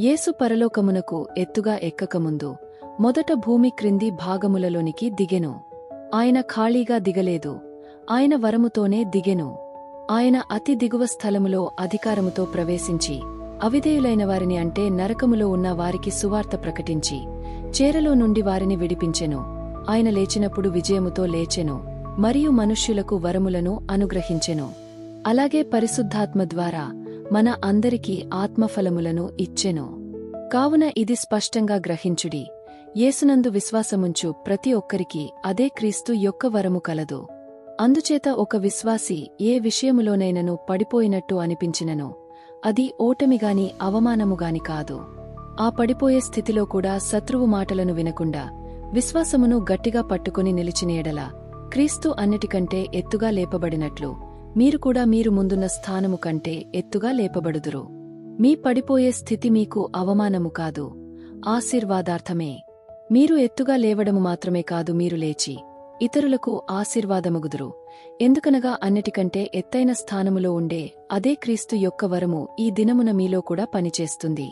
యేసు పరలోకమునకు ఎత్తుగా ఎక్కకముందు మొదట భూమి క్రింది భాగములలోనికి దిగెను. ఆయన ఖాళీగా దిగలేదు. ఆయన వరముతోనే దిగెను. ఆయన అతి దిగువ స్థలములో అధికారముతో ప్రవేశించి అవిధేయులైన వారిని అంటే నరకములో ఉన్న వారికి సువార్త ప్రకటించి చేరలో నుండి వారిని విడిపించెను. ఆయన లేచినప్పుడు విజయముతో లేచెను. మరియు మనుష్యులకు వరములను అనుగ్రహించెను. అలాగే పరిశుద్ధాత్మ ద్వారా మన అందరికీ ఆత్మఫలములను ఇచ్చెను. కావున ఇది స్పష్టంగా గ్రహించుడి. యేసునందు విశ్వాసముంచు ప్రతి ఒక్కరికి అదే క్రీస్తు యొక్క వరము కలదు. అందుచేత ఒక విశ్వాసి ఏ విషయములోనైనను పడిపోయినట్టు అనిపించినను అది ఓటమిగాని అవమానముగాని కాదు. ఆ పడిపోయే స్థితిలో కూడా శత్రువు మాటలను వినకుండా విశ్వాసమును గట్టిగా పట్టుకుని నిలిచినేడలా క్రీస్తు అన్నిటికంటే ఎత్తుగా లేపబడినట్లు. మీరు కూడా మీరు ముందున్న స్థానము కంటే ఎత్తుగా లేపబడుదురు. మీ పడిపోయే స్థితి మీకు అవమానము కాదు. ఆశీర్వాదార్థమే. మీరు ఎత్తుగా లేవడము మాత్రమే కాదు మీరు లేచి ఇతరులకు ఆశీర్వాదముగుదురు. ఎందుకనగా అన్నిటికంటే ఎత్తైన స్థానములో ఉండే అదే క్రీస్తు యొక్క వరము ఈ దినమున మీలో కూడా పనిచేస్తుంది.